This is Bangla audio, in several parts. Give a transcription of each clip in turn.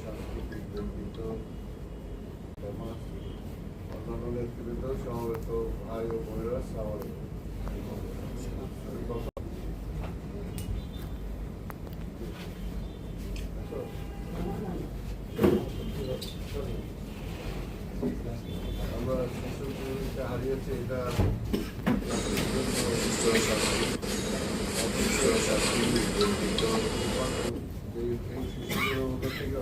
সাংস্কৃতিক ব্যক্তিত্ব সমাজ অন্যান্য নেতৃবৃন্দ সমবেত ভাই ও বোনেরা সামাল আমরা শিশু শ্রমিককে হারিয়েছি এটা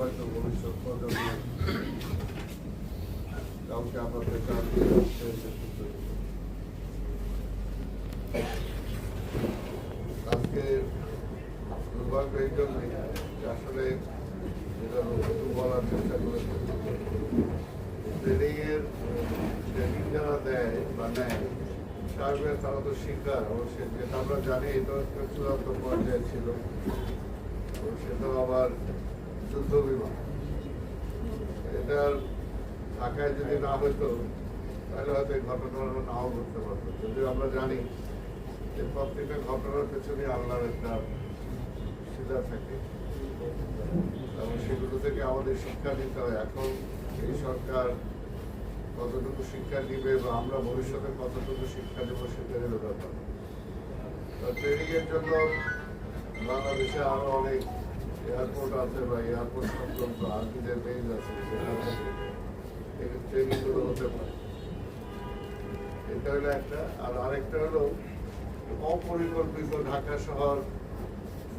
হয়তো ভবিষ্যৎ প্রজন্ম কাউকে আমরা বেকার। আজকে আসলে যেটা বলার চেষ্টা করেছে ট্রেনিং এর ট্রেনিং যারা দেয় বা নেয় তারা তো শিকার অবশ্যই যেটা আমরা জানি এটা চূড়ান্ত পর্যায়ে ছিল তো সেটাও আবার যুদ্ধ বিমান। এটার ঢাকায় যদি না হতো, তাহলে হয়তো এই ঘটনাটা নাও ঘটতে পারতো যদিও আমরা জানি যে প্রত্যেকটা ঘটনার পেছনে আল্লাহর একটা শিলা থাকে। এবং সেগুলো থেকে আমাদের শিক্ষা নিতে হয়। এখন এই সরকার কতটুকু শিক্ষা নিবে বা আমরা ভবিষ্যতে কতটুকু শিক্ষা নেব সেটা হলো ব্যাপার। ট্রেনিং এর জন্য বাংলাদেশে আরও অনেক এয়ারপোর্ট আছে বা এয়ারপোর্ট সংক্রান্ত আছে সেখানে হতে পারে। এটা হলো একটা। আর আরেকটা হলো অপরিকল্পিত ঢাকা শহর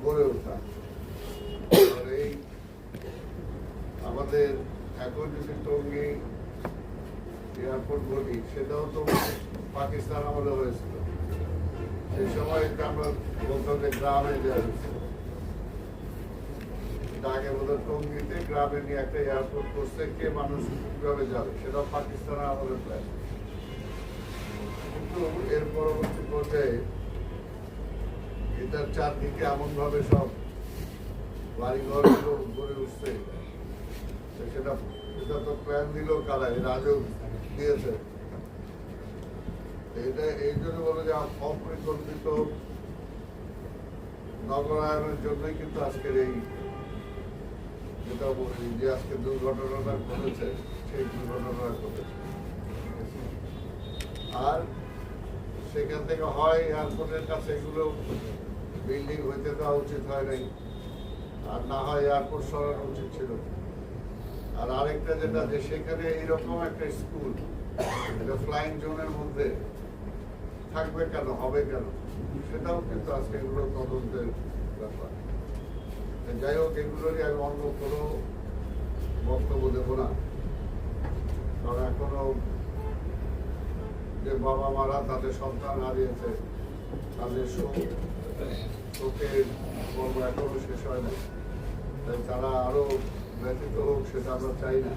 গড়ে ওঠা। আর এই আমাদের এখন যদি এয়ারপোর্ট বলি, সেটাও তো পাকিস্তান আমলে হয়েছিল। সেই সময় আমরা গ্রামে দেওয়া হয়েছিল। আগে বলতো টঙ্গিতে গ্রামে নিয়ে একটা এয়ারপোর্ট করছে, কে মানুষ যাবে? আমলের প্ল্যান কিন্তু এর পরবর্তী পর্যায়ে এটার চারদিকে এমন ভাবে সব বাড়িঘর গড়ে উঠছে। সেটা এটা তো প্ল্যান দিল কারা? এর আগেও দিয়েছে। এটা এই জন্য বলো যে অপরিকল্পিত নগরায়নের জন্যই কিন্তু আজকের এই যেটা বলি যে আজকে দুর্ঘটনাটা ঘটেছে, সেই দুর্ঘটনাটা ঘটেছে। আর সেখান থেকে হয়, এয়ারপোর্টের কাছে এগুলো বিল্ডিং হইতে দেওয়া উচিত হয় নাই। আর না হয় এয়ারপোর্ট সরানো উচিত ছিল। আর আরেকটা যেটা, যে সেখানে এইরকম একটা স্কুল এটা ফ্লাইং জোনের মধ্যে থাকবে কেন, হবে কেন, সেটাও কিন্তু আজকে এগুলো তদন্তের ব্যাপার। যাই হোক, এগুলোরই আমি অন্য কোনো বক্তব্য দেবো না। কারণ এখনও যে বাবা মারা তাদের সন্তান হারিয়েছে, তাদের শোক শোকের পর্ব এখনও শেষ হয় না। তাই তারা আরও ব্যতীত হোক, সেটা আমরা চাই না।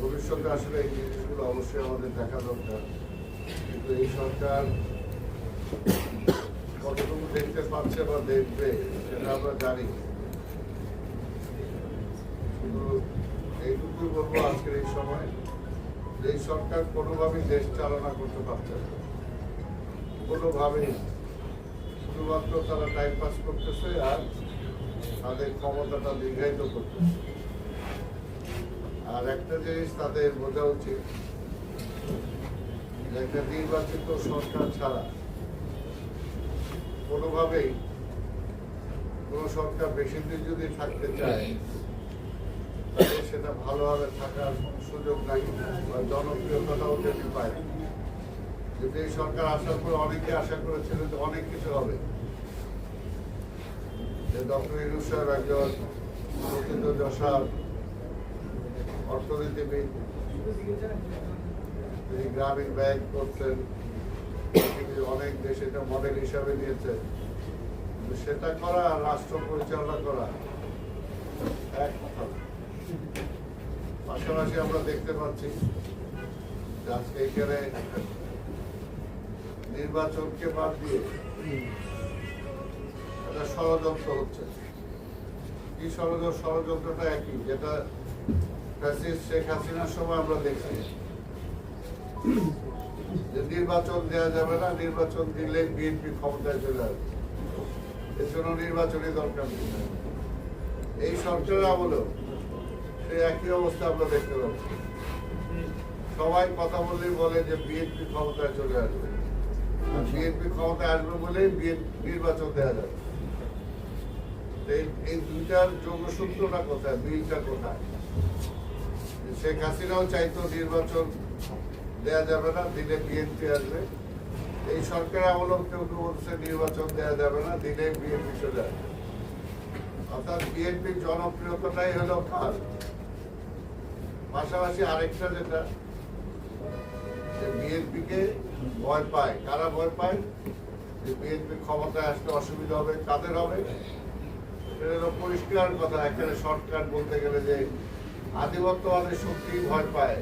ভবিষ্যতে আসলে এই জিনিসগুলো অবশ্যই আমাদের দেখা দরকার। কিন্তু এই সরকার কতটুকু দেখতে পাচ্ছে বা দেখবে, সেটা আমরা জানি। শুধু এইটুকুই বলব আজকের এই সময় এই সরকার কোনোভাবেই দেশ চালনা করতে পারছে না। কোনোভাবেই। শুধুমাত্র তারা টাইম পাস করতেছে আর তাদের ক্ষমতাটা দীর্ঘায়িত করতেছে। আর একটা জিনিস তাদের বোঝা উচিত একটা নির্বাচিত সরকার ছাড়া কোনোভাবেই কোনো সরকার বেশি দিন যদি থাকতে চায় তাহলে সেটা ভালোভাবে থাকার সুযোগ নাই বা জনপ্রিয়তাটাও যদি পায়। যদি এই সরকার আসার পর অনেকে আশা করেছিল যে অনেক কিছু হবে। যে ডক্টর ইউনুস সাহেব একজন প্রকৃত যশার অর্থনীতিবিদ। তিনি গ্রামীণ ব্যাংক করছেন অনেক দেশে এটা মডেল হিসাবে নিয়েছে। সেটা করা, রাষ্ট্র পরিচালনা করা, এক কথা। পাশাপাশি আমরা দেখতে পাচ্ছি আজকে এখানে নির্বাচনকে বাদ দিয়ে একটা ষড়যন্ত্র হচ্ছে। কি ষড়যন্ত্র? ষড়যন্ত্রটা একই, যেটা শেখ হাসিনার সময় আমরা দেখছি। যে নির্বাচন দেওয়া যাবে না, নির্বাচন দিলে বিএনপি ক্ষমতায় চলে আসবে। এর জন্য নির্বাচনী দরকার এই সরকার আমলেও এই একই অবস্থা আমরা দেখতে পাচ্ছি। সবাই কথা বললেই বলে যে বিএনপি ক্ষমতায় চলে আসবে। বিএনপি ক্ষমতায় আসবে বলেই নির্বাচন দেওয়া যাবে। এই দুইটার যোগসূত্রটা কোথায়? বিলটা কোথায়? শেখ হাসিনাও চাইতো নির্বাচন দেয়া যাবে না দিলে বিএনপি আসবে। এই সরকার আমলেও কেউ কেউ বলছে নির্বাচন দেয়া যাবে না দিলে বিএনপি চলে আসবে। অর্থাৎ বিএনপির জনপ্রিয়তাটাই হলো কাজ পাশাপাশি আরেকটা যেটা, যে বিএনপি কে ভয় পায়। কারা ভয় পায়? যে বিএনপি ক্ষমতায় আসতে অসুবিধা হবে কাদের হবে। এটা পরিষ্কার কথা এখানে শর্টকাট বলতে গেলে যে আধিপত্যবাদের শক্তি ভয় পায়।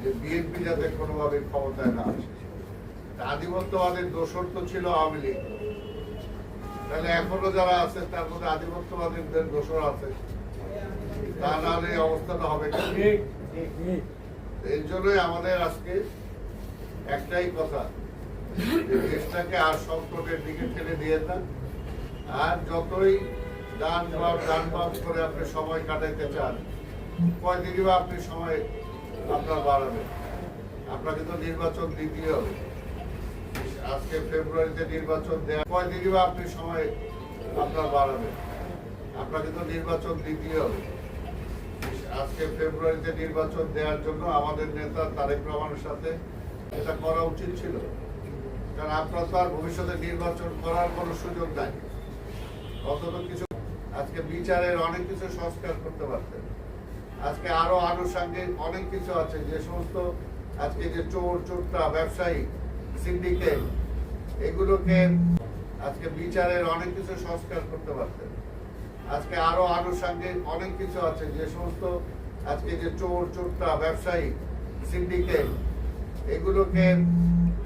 যে বিএনপি যাতে কোনোভাবে ক্ষমতায় না আসে। আধিপত্যবাদের দোষর তো ছিল আওয়ামী লীগ। তাহলে এখনও যারা আছে, তার মধ্যে আধিপত্যবাদীদের দোষর আছে। তা নাহলে এই অবস্থাটা হবে? এই জন্যই আমাদের আজকে একটাই কথা দেশটাকে আর সংকটের দিকে ঠেলে দিয়ে না। আর যতই ডান বাম ডান বাম করে আপনি সময় কাটাইতে চান, কয়দিনই বা আপনি সময় আপনার বাড়াবেন আপনাকে তো নির্বাচন দিতেই হবে। আজকে ফেব্রুয়ারিতে নির্বাচন দেওয়া কয়দিনই বা আপনি সময় আপনার বাড়াবেন? আপনাকে তো নির্বাচন দিতেই হবে। আজকে ফেব্রুয়ারিতে নির্বাচন দেওয়ার জন্য আমাদের নেতা তারেক রহমানের সাথে এটা করা উচিত ছিল। কারণ আপনার তো আর ভবিষ্যতে নির্বাচন করার কোনো সুযোগ নাই। অন্তত কিছু আজকে বিচারের অনেক কিছু সংস্কার করতে পারতেন। আজকে আরও আনুষঙ্গিক অনেক কিছু আছে, যে সমস্ত আজকে যে চোর, চোরটা, ব্যবসায়ী সিন্ডিকেট এগুলোকে আজকে বিচারের অনেক কিছু সংস্কার করতে পারতেন। আজকে আরও আনুষঙ্গিক অনেক কিছু আছে, যে সমস্ত আজকে যে চোর, চোরটা, ব্যবসায়ী সিন্ডিকেট এগুলোকে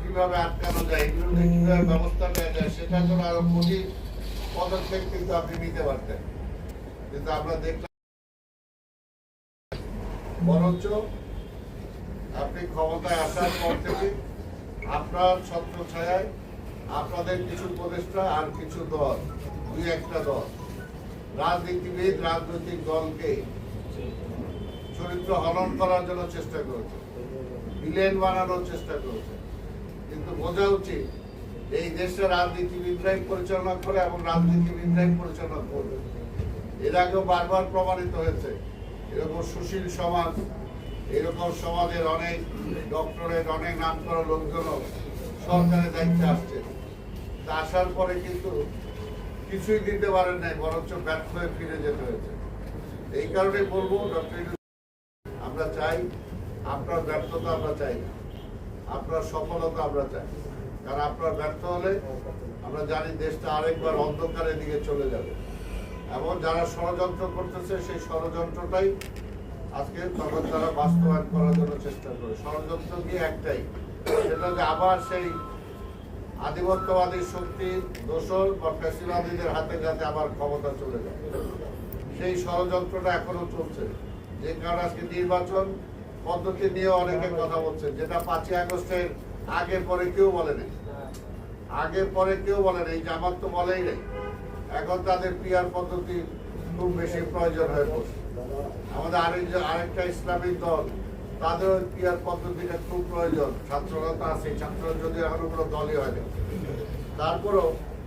কীভাবে আটকানো যায়, এগুলোকে কীভাবে ব্যবস্থা নেওয়া যায় সেটার জন্য আরও কঠিন পদক্ষেপ কিন্তু আপনি নিতে পারতেন। কিন্তু আমরা দেখলাম বরঞ্চ আপনি ক্ষমতায় আসার পর থেকে আপনার ছত্র ছায়ায় আপনাদের কিছু উপদেষ্টা আর কিছু দল, দুই একটা দল, রাজনীতিবিদ, রাজনৈতিক দলকে চরিত্র হনন করার জন্য চেষ্টা করেছে ভিলেন বানানোর চেষ্টা করেছে। কিন্তু বোঝা উচিত এই দেশের রাজনীতিবিদরাই পরিচালনা করে এবং রাজনীতিবিদরাই পরিচালনা করবে। এর আগেও বারবার প্রমাণিত হয়েছে এরকম সুশীল সমাজ, এরকম সমাজের অনেক ডক্টরের, অনেক নাম করা লোকজনও সরকারের দায়িত্বে আসছে। তা আসার পরে কিন্তু কিছুই দিতে পারেন নাই, বরঞ্চ ব্যর্থ হয়ে ফিরে যেতে হয়েছে। এই কারণে বলব, ডক্টর আমরা চাই, আপনার ব্যর্থতা আমরা চাই না, আপনার সফলতা আমরা চাই। কারণ আপনার ব্যর্থ হলে আমরা জানি দেশটা আরেকবার অন্ধকারের দিকে চলে যাবে। এবং যারা ষড়যন্ত্র করতেছে, সেই ষড়যন্ত্রটাই আজকে তখন তারা বাস্তবায়ন করার জন্য চেষ্টা করে। ষড়যন্ত্র কি একটাই? সেটা যে আবার সেই আধিপত্যবাদী শক্তি, দোষর বা ফ্যাসিবাদীদের হাতে যাতে আবার ক্ষমতা চলে যায়। সেই ষড়যন্ত্রটা এখনও চলছে। যে কারণে আজকে নির্বাচন পদ্ধতি নিয়ে অনেকে কথা বলছে যেটা পাঁচই আগস্টের আগে পরে কেউ বলেনি। আগে পরে কেউ বলেনি জামাত তো বলেই নেই। এখন তাদের পিয়ার পদ্ধতি খুব বেশি প্রয়োজন হয়ে পড়ছে। আমাদের আরেক আরেকটা ইসলামিক দল তাদের পিয়ার পদ্ধতিটা খুব প্রয়োজন। ছাত্ররা তো আছে, ছাত্ররা যদি এখনও কোনো দলই হয় না। তারপরও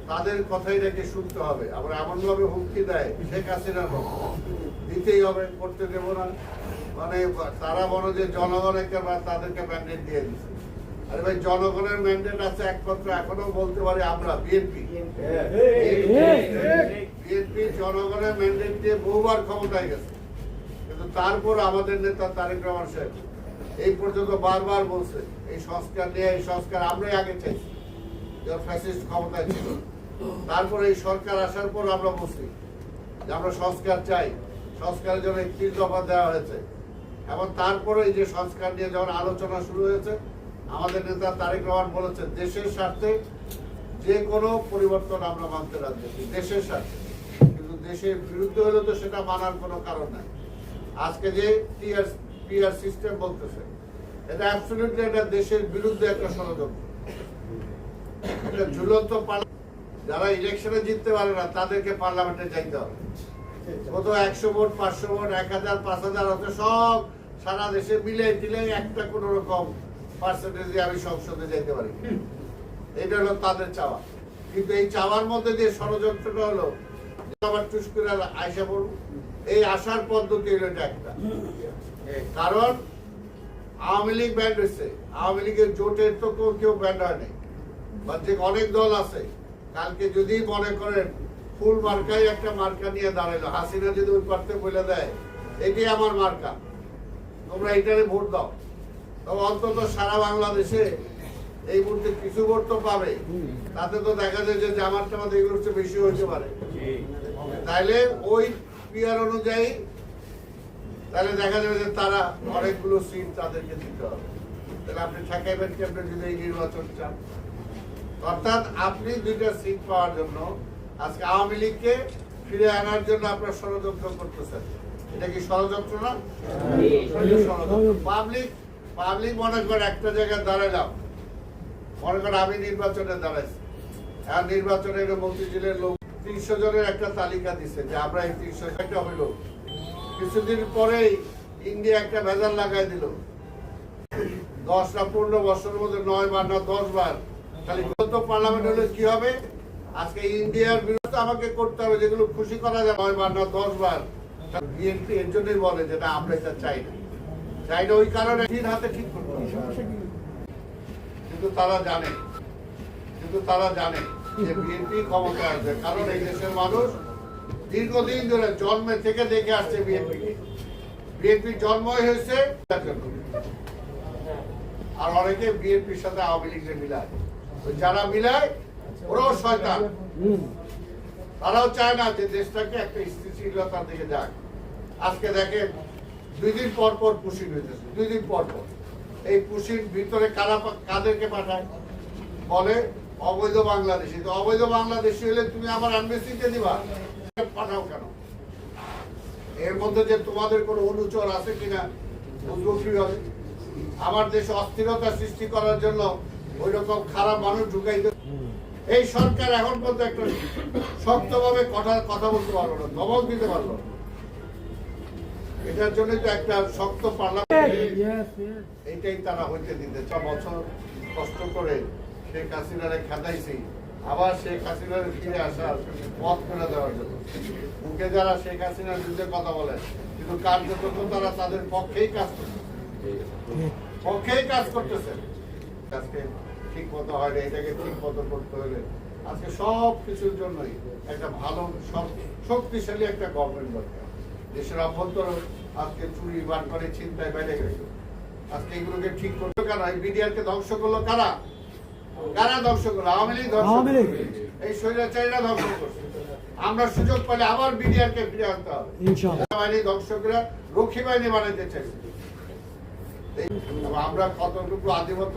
তাদের কথাই নাকি শুনতে হবে। আবার এমন ভাবে হুমকি দেয়, শেখ হাসিনার হোক দিতেই হবে, করতে দেবো না। মানে তারা বলো যে জনগণ একেবারে তাদেরকে ম্যান্ডেট দিয়ে দিচ্ছে। আরে ভাই, জনগণের ম্যান্ডেট আছে একমাত্র এখনও বলতে পারি আমরা, বিএনপি। বিএনপি জনগণের ম্যান্ডেট দিয়ে বহুবার ক্ষমতায় গেছে। কিন্তু তারপর আমাদের নেতা তারেক রহমান সাহেব এই পর্যন্ত বারবার বলছে, এই সংস্কার নিয়ে এই সংস্কার আমরাই আগে চাইছি ফ্যাসিস্ট ক্ষমতায় ছিল। তারপর এই সরকার আসার পর আমরা বলছি যে আমরা সংস্কার চাই। সংস্কারের জন্য একত্রিশ দফা দেওয়া হয়েছে। এবং তারপরে এই যে সংস্কার নিয়ে যখন আলোচনা শুরু হয়েছে, আমাদের নেতা তারেক রহমান বলেছে, দেশের স্বার্থে যে কোনো পরিবর্তন আমরা মানতে রাজি আছি। দেশের স্বার্থে। দেশের বিরুদ্ধে হলে তো সেটা মানার কোনো কারণ নাই। আজকে যে পিআর পিআর সিস্টেম বলতেছে, এটা অ্যাবসলিউটলি এটা দেশের বিরুদ্ধে একটা ষড়যন্ত্র। এটা ঝুলন্ত যারা ইলেকশনে জিততে পারে না, তাদেরকে পার্লামেন্টে যাইতে হবে। কত একশো ভোট, পাঁচশো ভোট, এক হাজার, পাঁচ হাজার হতো সব সারা দেশে মিলে দিলে একটা কোন রকম পার্সেন্টেজ আমি সংসদে যেতে পারি। এটা হলো তাদের চাওয়া। কিন্তু এই চাওয়ার মধ্যে যে ষড়যন্ত্রটা হলো আবার টুস করে আইসা পড়ব। এই আসার পদ্ধতি হলো একটা। কারণ আওয়ামী লীগ ব্যান্ড হয়েছে। আওয়ামী লীগের জোটের তো কেউ ব্যান্ড হয়নি বা যে অনেক দল আছে। কালকে যদি মনে করেন ফুল মার্কাই একটা মার্কা নিয়ে দাঁড়াইলো, হাসিনা যদি ওই প্রার্থী বলে দেয় এটি আমার মার্কা। তোমরা এটারে ভোট দাও। তবে অন্তত সারা বাংলাদেশে এই মুহূর্তে কিছু ভোট তো পাবে। তাতে তো দেখা যায় যে জামাত টামাত এগুলো বেশি হইতে পারে। তাইলে ওই পিয়ার অনুযায়ী তাহলে দেখা যাবে যে তারা অনেকগুলো সিট তাদেরকে দিতে হবে। তাহলে আপনি ঠেকাইবেন কেমন যদি এই নির্বাচন চান? অর্থাৎ আপনি দুইটা সিট পাওয়ার জন্য আজকে আওয়ামী লীগকে ফিরে আনার জন্য আপনার ষড়যন্ত্র করতেছেন। এটা কি ষড়যন্ত্র না? পাবলিক পাবলিক মনে করে একটা জায়গায় দাঁড়ালাম মনে করেন আমি নির্বাচনে দাঁড়াইছি। আর নির্বাচনে মন্ত্রীজিলের লোক তিনশো জনের একটা তালিকা দিছে যে আমরা একটা হইল। কিছুদিন পরেই ইন্ডিয়া একটা ভেজাল লাগাই দিল। দশ না পনেরো বছরের মধ্যে নয় বার না দশ বার। খালি পার্লামেন্ট হলে কি হবে? আজকে ইন্ডিয়ার বিরুদ্ধে আমাকে করতে হবে, যেগুলো খুশি করা যায় নয় বার না দশ বার। বিএনপি এর জন্যই বলে যে, না, আমরা এটা চাই না। চাই না ওই কারণে ঠিক হাতে ঠিক করতে। কিন্তু তারা জানে। কিন্তু তারা জানে। যে বিএনপি ক্ষমতা আসবে কারণ এই দেশের মানুষ দীর্ঘদিন ধরে জন্মে থেকে দেখে আসছে বিএনপি বিএনপি জন্মই হয়েছে আর অনেকে বিএনপির সাথে আওয়ামী লীগের মিলায় যারা মিলায়, ওরাও শয়তান। তারাও চায় না যে দেশটাকে একটা স্থিতিশীলতার দিকে যাক। আজকে দেখেন, দুই দিন পর পর পুশিন হইতেছে। দুই দিন পর পর। এই পুশিন ভিতরে কারা কাদেরকে পাঠায়? বলে অবৈধ বাংলাদেশি। তো অবৈধ বাংলাদেশি হলে তুমি আমার অ্যাম্বাসিতে দিবা। পাঠাও কেন? এর মধ্যে যে তোমাদের কোনো অনুচর আছে কিনা বুঝব কীভাবে? আমার দেশে অস্থিরতা সৃষ্টি করার জন্য ওই রকম খারাপ মানুষ ঢুকাইতে এই সরকার এখন পর্যন্ত একটা শক্তভাবে কথা কথা বলতে পারল না ধমক দিতে পারল এটার জন্য তো একটা শক্ত পার্লামেন্ট এইটাই তারা হইতে দিতে ছ বছর কষ্ট করে শেখ হাসিনারে খেদাইছি, আবার শেখ হাসিনার ফিরে আসার পথ করে দেওয়ার জন্য। মুখে যারা শেখ হাসিনার বিরুদ্ধে কথা বলে কিন্তু কার্যত তারা তাদের পক্ষেই কাজ করছে। পক্ষেই কাজ করতেছে। আজকে ঠিক মতো হয় না এটাকে ঠিক মতো করতে হলে আজকে সব কিছুর জন্যই একটা ভালো, সব শক্তিশালী একটা গভর্নমেন্ট দরকার। দেশের অভ্যন্তর আজকে চুরি করে চিন্তায় বেড়ে গেছে। আজকে এগুলোকে ঠিক করতে কেন এই বিডিআরকে ধ্বংস করল কারা? কারা ধ্বংস করল? আওয়ামী লীগ আওয়ামী লীগ। এই স্বৈরাচারীরা ধ্বংস করছে আমরা সুযোগ পেলে আবার বিডিআরকে ফিরে আনতে হবে। বাহিনী ধ্বংস করে রক্ষী বাহিনী বানাইতে চাইছি আমরা কতটুকু আধিপত্য